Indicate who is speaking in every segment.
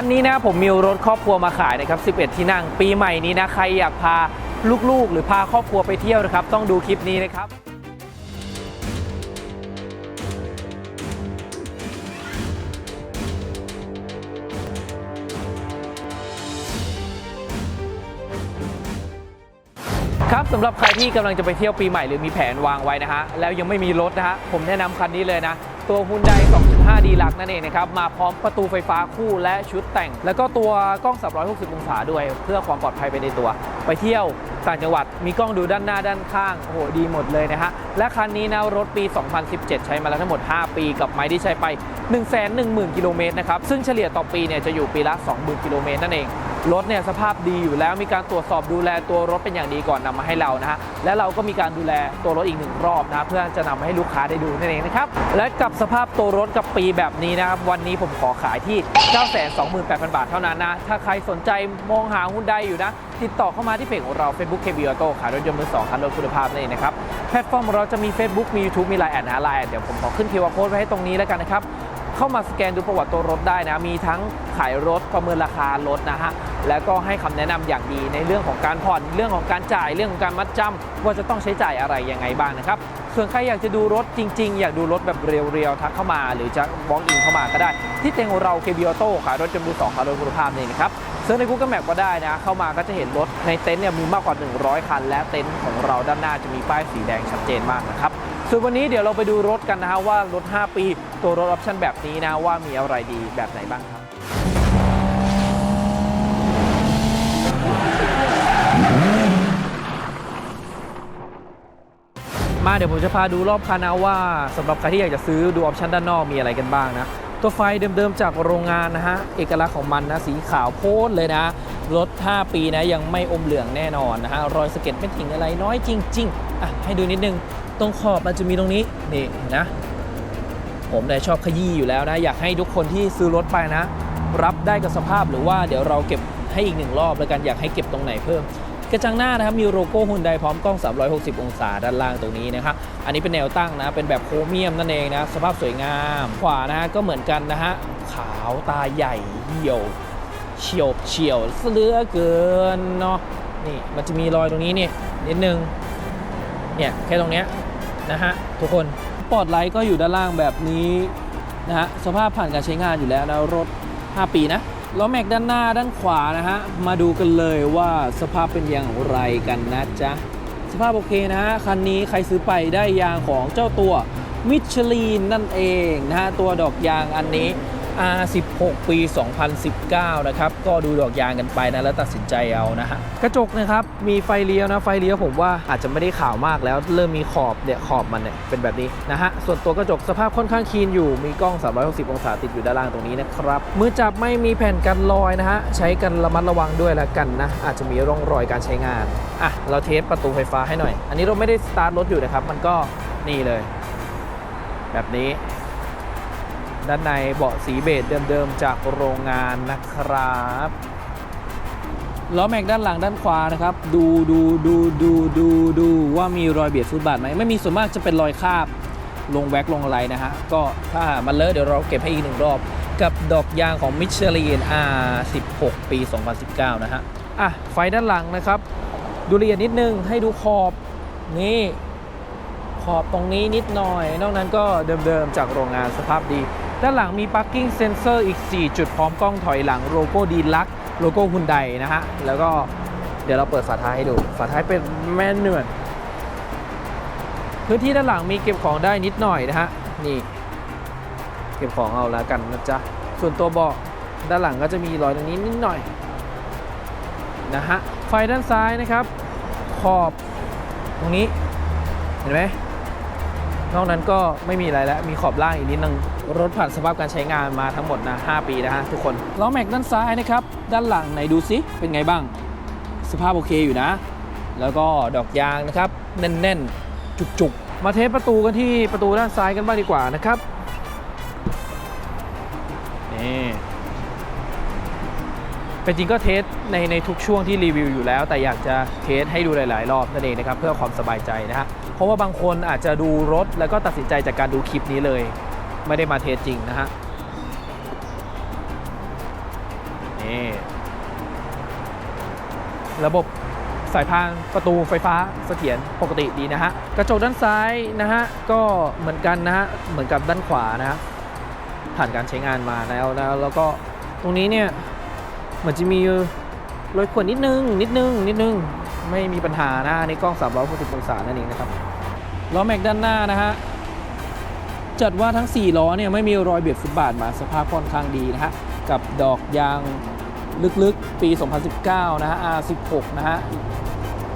Speaker 1: คันนี้นะผมมีรถครอบครัวมาขายนะครับ 11 ที่นั่ง ปีใหม่นี้นะ ใครอยากพาลูกๆ หรือพาครอบครัวไปเที่ยวนะครับ ต้องดูคลิปนี้นะครับครับสำหรับใครที่กำลังจะไปเที่ยวปีใหม่หรือมีแผนวางไว้นะฮะแล้วยังไม่มีรถนะฮะผมแนะนำคันนี้เลยนะ ตัว Hyundai 2.5 d ลักนั่นเองนะครับ มาพร้อมประตูไฟฟ้าคู่และชุดแต่ง แล้วก็ตัวกล้อง 360 องศาด้วย เพื่อความปลอดภัยไปในตัว ไปเที่ยวต่างจังหวัดมีกล้องดูด้านหน้าด้านข้าง โอ้โห ดีหมดเลยนะฮะ และคันนี้นะ รถปี 2017 ใช้มาแล้วทั้งหมด 5 ปี กับไม้ที่ใช้ไป 110,000 กิโลเมตรนะครับ ซึ่งเฉลี่ยต่อปีเนี่ยจะอยู่ปีละ 20,000 กิโลเมตรนั่นเอง รถเนี่ยสภาพดีอยู่แล้วมีการตรวจสอบดูแลตัวรถเป็นอย่างดีก่อนนำมาให้เรานะฮะและเราก็มีการดูแลตัวรถอีกหนึ่งรอบนะเพื่อจะนำมาให้ลูกค้าได้ดูนั่นเองนะครับและกับสภาพตัวรถกับปีแบบนี้นะครับวันนี้ผมขอขายที่ 928,000 บาทเท่านั้นนะถ้าใครสนใจมองหาหุ้นใดอยู่นะ ติดต่อเข้ามาที่เพจของเรา Facebook KB Auto ขายรถยนต์มือสองคันรถคุณภาพนั่นเองนะครับแพลตฟอร์มของเราจะมี Facebook มี YouTube มี Line แอดนะ Line แอดเดี๋ยวผมขอขึ้น QR Code ไว้ให้ตรงนี้แล้วกันนะครับ เข้ามาสแกนดูประวัติตัวรถได้นะ มีทั้งขายรถประเมินราคารถนะฮะ แล้วก็ให้คำแนะนำอย่างดีในเรื่องของการผ่อน เรื่องของการจ่าย เรื่องของการมัดจำว่าจะต้องใช้จ่ายอะไรยังไงบ้างนะครับ ส่วนใครอยากจะดูรถจริง ๆ อยากดูรถแบบเรียวๆ ทักเข้ามา หรือจะวอล์กอินเข้ามาก็ได้ ที่เต็งของเรา KB Auto ขายรถจำนวนสองขายรถคุณภาพนี่นะครับเซิร์ชใน Google Map ก็ได้นะ เข้ามาก็จะเห็นรถในเต็นท์เนี่ยมีมากกว่า 100 คัน และเต็นท์ของเราด้านหน้าจะมีป้ายสีแดงชัดเจนมากนะครับ ส่วนวันนี้เดี๋ยวเราไปดูรถกันนะฮะว่ารถ 5 ปี ตัวรถออปชั่นแบบนี้นะว่ามีอะไรดีแบบไหนบ้างครับมาเดี๋ยวผมจะพาดูรอบคันนะว่าสำหรับใครที่อยากจะซื้อดูออปชันด้านนอกมีอะไรกันบ้างนะ ตัวไฟเดิมๆจากโรงงานนะฮะ เอกลักษณ์ของมันนะ สีขาวโพ้นเลยนะ รถ 5 ปีนะ ยังไม่อมเหลืองแน่นอนนะฮะ รอยสะเก็ดไม่ถิงอะไรน้อยจริง ๆ อะ ให้ดูนิดนึง ตรงขอบมันจะมีตรงนี้นี่นะ ผมเนี่ยชอบขยี้อยู่แล้วนะ อยากให้ทุกคนที่ซื้อรถไปนะ รับได้กับสภาพหรือว่าเดี๋ยวเราเก็บให้อีกหนึ่งรอบแล้วกันอยากให้เก็บตรงไหนเพิ่มกระจังหน้านะครับมีโลโก้ฮุนไดพร้อมกล้อง 360 องศาด้านล่างตรงนี้นะครับ อันนี้เป็นแนวตั้งนะ เป็นแบบโครเมียมนั่นเองนะ สภาพสวยงาม ขวานะฮะก็เหมือนกันนะฮะ ขาวตาใหญ่เหี่ยว เฉียวเฉียวเหลือเกินเนาะ นี่มันจะมีรอยตรงนี้นี่นิดนึง เนี่ยแค่ตรงเนี้ย นะฮะทุกคนปอดไลท์ก็อยู่ด้านล่างแบบนี้นะฮะสภาพผ่านการใช้งานอยู่แล้วนะรถ 5 ปีนะล้อแม็กด้านหน้าด้านขวานะฮะมาดูกันเลยว่าสภาพเป็นอย่างไรกันนะจ๊ะสภาพโอเคนะฮะคันนี้ใครซื้อไปได้ยางของเจ้าตัวมิชลีนนั่นเองนะฮะตัวดอกยางอันนี้ R16 ปี 2019 นะครับ ก็ดูดอกยางกันไปนะ แล้วตัดสินใจเอานะฮะ กระจกนะครับ มีไฟเลี้ยวนะ ไฟเลี้ยวผมว่าอาจจะไม่ได้ขาวมากแล้ว เริ่มมีขอบเนี่ย ขอบมันเนี่ย เป็นแบบนี้นะฮะ ส่วนตัวกระจกสภาพค่อนข้างคีนอยู่ มีกล้อง 360 องศาติดอยู่ด้านล่างตรงนี้นะครับ มือจับไม่มีแผ่นกันรอยนะฮะ ใช้กันระมัดระวังด้วยละกันนะ อาจจะมีร่องรอยการใช้งาน อะ เราเทสประตูไฟฟ้าให้หน่อย อันนี้เราไม่ได้สตาร์ทรถอยู่นะครับ มันก็นี่เลย แบบนี้ ด้านในเบาะสีเบจเดิมๆจากโรงงานนะครับล้อแม็กด้านหลังด้านขวานะครับ ดูดูดูดูดูดูว่ามีรอยเบียดฟุตบาทไหมไม่มีส่วนมากจะเป็นรอยคาบ ลงแว็กลงอะไรนะฮะ ก็ถ้ามันเลอะเดี๋ยวเราเก็บให้อีกหนึ่งรอบ กับดอกยางของมิชลิน R16 ปี 2019 นะฮะ อะ ไฟด้านหลังนะครับ ดูละเอียดนิดนึงให้ดูขอบนี่ขอบตรงนี้นิดหน่อย นอกนั้นก็เดิมๆจากโรงงานสภาพดี ด้านหลังมี parking sensor อีก 4 จุดพร้อมกล้องถอยหลังโลโก้ดีลักโลโก้ฮุนไดนะฮะ แล้วก็เดี๋ยวเราเปิดฝาท้ายให้ดู ฝาท้ายเป็นแมนนวลพื้นที่ด้านหลังมีเก็บของได้นิดหน่อยนะฮะ นี่ เก็บของเอาแล้วกันนะจ๊ะ ส่วนตัวเบาะด้านหลังก็จะมีรอยตรงนี้นิดหน่อยนะฮะ ไฟด้านซ้ายนะครับ ขอบตรงนี้ เห็นไหมนอกนั้นก็ไม่มีอะไรแล้ว มีขอบล่างอีกนิดนึง รถผ่านสภาพการใช้งานมาทั้งหมดนะ 5 ปีนะฮะทุกคน ล้อแม็กด้านซ้ายนะครับ ด้านหลังไหนดูซิ เป็นไงบ้าง สภาพโอเคอยู่นะ แล้วก็ดอกยางนะครับ แน่นๆ จุกๆ มาเทสประตูกันที่ประตูด้านซ้ายกันบ้างดีกว่านะครับ นี่เป็นจริงก็เทสในในทุกช่วงที่รีวิวอยู่แล้ว แต่อยากจะเทสให้ดูหลาย ๆ รอบนั่นเองนะครับเพื่อความสบายใจนะฮะเพราะว่าบางคนอาจจะดูรถแล้วก็ตัดสินใจจากการดูคลิปนี้เลย ไม่ได้มาเทสจริงนะฮะนี่ระบบสายพานประตูไฟฟ้าเสถียรปกติดีนะฮะกระจกด้านซ้ายนะฮะก็เหมือนกันนะฮะเหมือนกับด้านขวานะฮะผ่านการใช้งานมาแล้วแล้วแล้วก็ตรงนี้เนี่ยเหมือนจะมีรอยขวนนิดนึงนิดนึงนิดนึงไม่มีปัญหานะอันนี่กล้อง 360 องศานั่นเองนะครับล้อแม็กด้านหน้านะฮะ จัดว่าทั้ง 4 ล้อเนี่ยไม่มีรอยเบียดฟุตบาทมาสภาพค่อนข้างดีนะฮะ กับดอกยางลึกๆ ปี 2019 นะฮะ R16 นะฮะ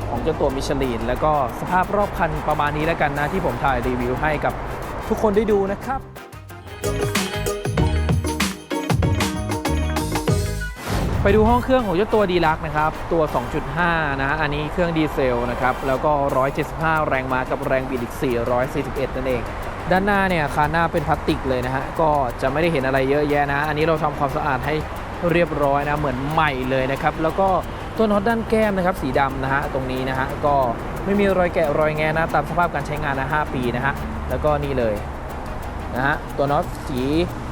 Speaker 1: ของเจ้าตัวมิชลิน แล้วก็สภาพรอบคันประมาณนี้แล้วกันนะที่ผมถ่ายรีวิวให้กับทุกคนได้ดูนะครับไปดูห้องเครื่องของเจ้าตัวดีลักนะครับ ตัว 2.5 นะฮะอันนี้เครื่องดีเซลนะครับ แล้วก็ 175 แรงม้ากับแรงบิดอีก 441 นั่นเอง ด้านหน้าเนี่ยคานหน้าเป็นพลาสติกเลยนะฮะก็จะไม่ได้เห็นอะไรเยอะแยะนะ อันนี้เราทำความสะอาดให้เรียบร้อยนะเหมือนใหม่เลยนะครับแล้วก็ตัวน็อตด้านแก้มนะครับสีดำนะฮะตรงนี้นะฮะก็ไม่มีรอยแกะรอยแงนะตามสภาพการใช้งานนะ5ปีนะฮะแล้วก็นี่เลยนะฮะตัวน็อตสี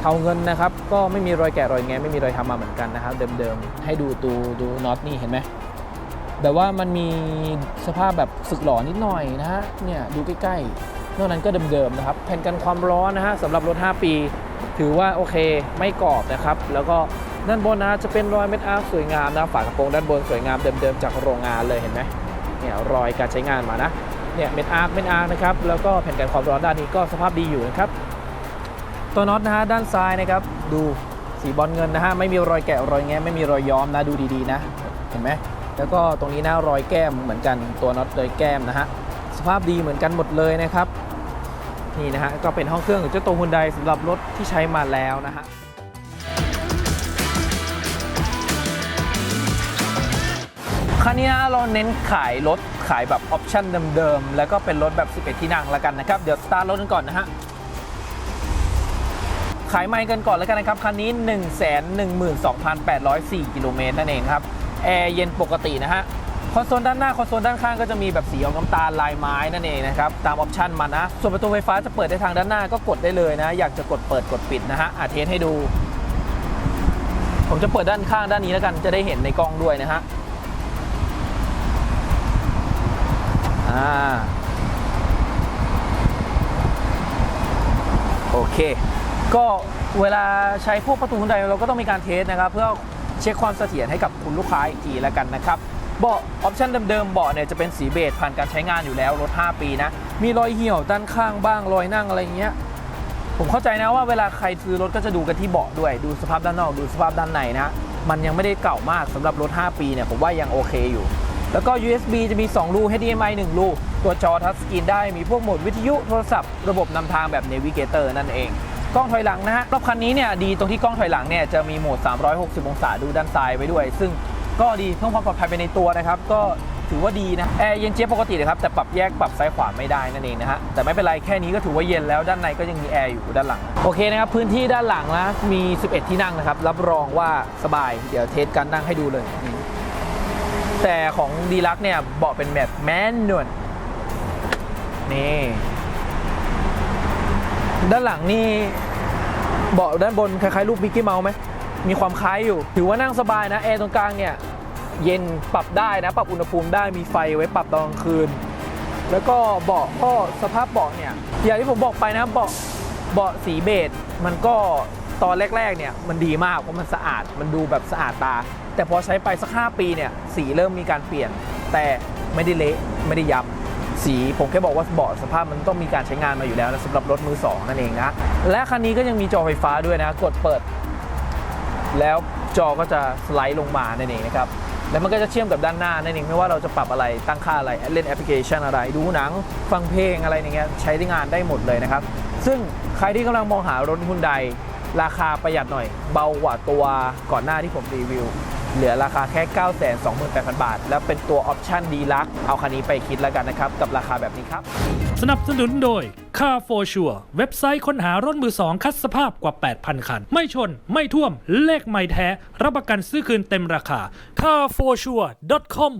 Speaker 1: เทาเงินนะครับก็ไม่มีรอยแกะรอยแงไม่มีรอยทำมาเหมือนกันนะครับเดิมๆให้ดูตูดูน็อตนี่เห็นไหมแบบว่ามันมีสภาพแบบสึกหล่อนิดหน่อยนะฮะเนี่ยดูใกล้ๆ นอกนั้นก็เดิมๆนะครับ แผ่นกันความร้อนนะฮะสำหรับรถ 5 ปี ถือว่าโอเคไม่กรอบนะครับ แล้วก็ด้านบนนะจะเป็นรอยเม็ดอาร์สวยงามนะฝากระโปรงด้านบนสวยงามเดิมๆจากโรงงานเลยเห็นไหมเนี่ยรอยการใช้งานมานะเนี่ยเม็ดอาร์คเม็ดอาร์คนะครับแล้วก็แผ่นกันความร้อนด้านนี้ก็สภาพดีอยู่นะครับตัวน็อตนะฮะด้านซ้ายนะครับดูสีบอลเงินนะฮะไม่มีรอยแกะรอยแงะไม่มีรอยย้อมนะดูดีๆนะ เห็นไหมแล้วก็ตรงนี้นะรอยแก้มเหมือนกันตัวน็อตรอยแก้มนะฮะสภาพดีเหมือนกันหมดเลยนะครับ นี่นะฮะก็เป็นห้องเครื่องของเจ้าตัวฮุนไดสำหรับรถที่ใช้มาแล้วนะฮะคันนี้นะเราเน้นขายรถขายแบบออปชั่นเดิมๆ แล้วก็เป็นรถแบบ 11 ที่นั่งแล้วกันนะครับ เดี๋ยวสตาร์ทรถกันก่อนนะฮะ ขายไม่กันก่อนแล้วกันนะครับ คันนี้ 1 1 2 8 0 4 กิโลเมตรนั่นเองครับ แอร์เย็นปกตินะฮะ คอนโซลด้านหน้าคอนโซลด้านข้างก็จะมีแบบสีออกน้ำตาลลายไม้นั่นเองนะครับตามออปชันมันนะส่วนประตูไฟฟ้าจะเปิดได้ทางด้านหน้าก็กดได้เลยนะ อยากจะกดเปิดกดปิดนะฮะอาเทสให้ดู ผมจะเปิดด้านข้างด้านนี้แล้วกันจะได้เห็นในกล้องด้วยนะฮะอ่าโอเค ก็เวลาใช้พวกประตูคนใดเราก็ต้องมีการเทสนะครับ เพื่อเช็คความเสถียรให้กับคุณลูกค้าอีกทีแล้วกันนะครับ เบาะออปชันเดิมๆเบาะเนี่ยจะเป็นสีเบจผ่านการใช้งานอยู่แล้วรถ 5 ปีนะ มีรอยเหี่ยวด้านข้างบ้างรอยนั่งอะไรเงี้ยผมเข้าใจนะว่าเวลาใครซื้อรถก็จะดูกันที่เบาะด้วย ดูสภาพด้านนอกดูสภาพด้านในนะ มันยังไม่ได้เก่ามากสำหรับรถ 5 ปีเนี่ยผมว่ายังโอเคอยู่ แล้วก็ USB จะมี 2 รู HDMI 1 รู ตัวจอทัชสกรีนได้มีพวกโหมดวิทยุโทรศัพท์ระบบนำทางแบบ Navigator นั่นเองกล้องถอยหลังนะฮะรอบคันนี้เนี่ยดีตรงที่กล้องถอยหลังเนี่ยจะมีโหมด 360 องศาดูด้านซ้ายไว้ด้วย ซึ่ง ก็ดีเพิ่มความปลอดภัยไปในตัวนะครับ ก็ถือว่าดีนะแอร์เย็นเจี๊ยบปกติเลยครับแต่ปรับแยกปรับซ้ายขวาไม่ได้นั่นเองนะฮะแต่ไม่เป็นไรแค่นี้ก็ถือว่าเย็นแล้วด้านในก็ยังมีแอร์อยู่ด้านหลังโอเคนะครับพื้นที่ด้านหลังนะมี 11 ที่นั่งนะครับรับรองว่าสบายเดี๋ยวเทสการนั่งให้ดูเลยนี่แต่ของดีลักเนี่ยเบาะเป็นแบบแมนนวลนี่ด้านหลังนี่เบาะด้านบนคล้ายๆรูปมิกกี้เมาส์ไหมมีความคล้ายอยู่ ถือว่านั่งสบายนะแอร์ตรงกลางเนี่ย เย็นปรับได้นะ ปรับอุณหภูมิได้มีไฟไว้ปรับตอนกลางคืน แล้วก็เบาะก็สภาพเบาะเนี่ยอย่างที่ผมบอกไปนะเบาะเบาะสีเบจมันก็ตอนแรกๆเนี่ยมันดีมากเพราะมันสะอาดมันดูแบบสะอาดตา แต่พอใช้ไปสัก 5 ปีเนี่ยสีเริ่มมีการเปลี่ยน แต่ไม่ได้เละไม่ได้ยับสีผมแค่บอกว่าเบาะสภาพมันต้องมีการใช้งานมาอยู่แล้วนะสำหรับรถมือสองนั่นเองนะ และคันนี้ก็ยังมีจอไฟฟ้าด้วยนะ กดเปิด แล้วจอก็จะสไลด์ลงมานั่นเองนะครับ แล้วมันก็จะเชื่อมกับด้านหน้านั่นเองไม่ว่าเราจะปรับอะไรตั้งค่าอะไรเล่นแอปพลิเคชันอะไร ดูหนัง ฟังเพลงอะไรอย่างเงี้ยใช้ได้งานได้หมดเลยนะครับ ซึ่งใครที่กำลังมองหารถฮุนใดราคาประหยัดหน่อย เบากว่าตัวก่อนหน้าที่ผมรีวิว เหลือราคาแค่ 928,000 บาท แล้วเป็นตัวออปชั่นดีลักเอาคันนี้ไปคิดแล้วกันนะครับ กับราคาแบบนี้ครับ
Speaker 2: สนับสนุนโดย Car for Sure เว็บไซต์ค้นหารถมือสองคัดสภาพกว่า 8,000 คัน ไม่ชน ไม่ท่วม เลขไม่แท้ รับประกันซื้อคืนเต็มราคา carforsure.com